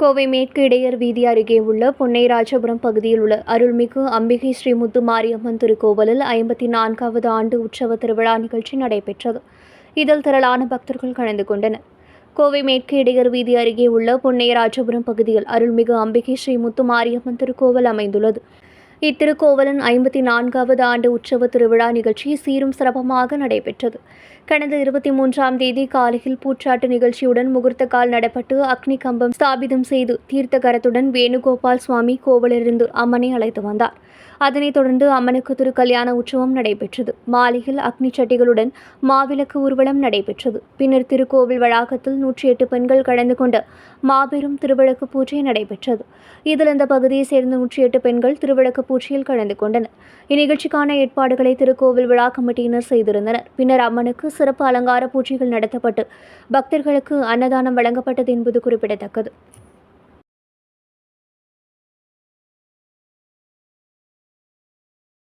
கோவை மேற்கு இடையர் வீதி அருகே உள்ள பொன்னைராஜபுரம் பகுதியில் உள்ள அருள்மிகு அம்பிகை ஸ்ரீ முத்து மாரியம்மன் திருக்கோவிலில் ஐம்பத்தி நான்காவது ஆண்டு உற்சவ திருவிழா நிகழ்ச்சி நடைபெற்றது. இதில் திரளான பக்தர்கள் கலந்து கொண்டனர். கோவை மேற்கு இடையர் வீதி அருகே உள்ள பொன்னையராஜபுரம் பகுதியில் அருள்மிகு அம்பிகை ஸ்ரீ முத்து மாரியம்மன் திருக்கோவில் அமைந்துள்ளது. இத்திருக்கோவலன் ஐம்பத்தி நான்காவது ஆண்டு உற்சவ திருவிழா நிகழ்ச்சி சீரும் சிறப்பமாக நடைபெற்றது. கடந்த இருபத்தி மூன்றாம் தேதி காலையில் பூச்சாட்டு நிகழ்ச்சியுடன் முகூர்த்த கால் நடப்பட்டு அக்னி கம்பம் ஸ்தாபிதம் செய்து தீர்த்தகரத்துடன் வேணுகோபால் சுவாமி கோவிலிருந்து அம்மனை அழைத்து வந்தார். அதனைத் தொடர்ந்து அம்மனுக்கு திருக்கல்யாண உற்சவம் நடைபெற்றது. மாலையில் அக்னி சட்டிகளுடன் மாவிளக்கு ஊர்வலம் நடைபெற்றது. பின்னர் திருக்கோவில் வளாகத்தில் நூற்றி எட்டு பெண்கள் கலந்து கொண்டு மாபெரும் திருவிளக்கு பூஜை நடைபெற்றது. இதில் இந்த பகுதியைச் சேர்ந்த நூற்றி எட்டு பெண்கள் திருவிளக்கு பூஜையில் கலந்து கொண்டனர். இந்நிகழ்ச்சிக்கான ஏற்பாடுகளை திருக்கோவில் விழா கமிட்டியினர் செய்திருந்தனர். பின்னர் அம்மனுக்கு சிறப்பு அலங்கார பூஜைகள் நடத்தப்பட்டு பக்தர்களுக்கு அன்னதானம் வழங்கப்பட்டது என்பது குறிப்பிடத்தக்கது.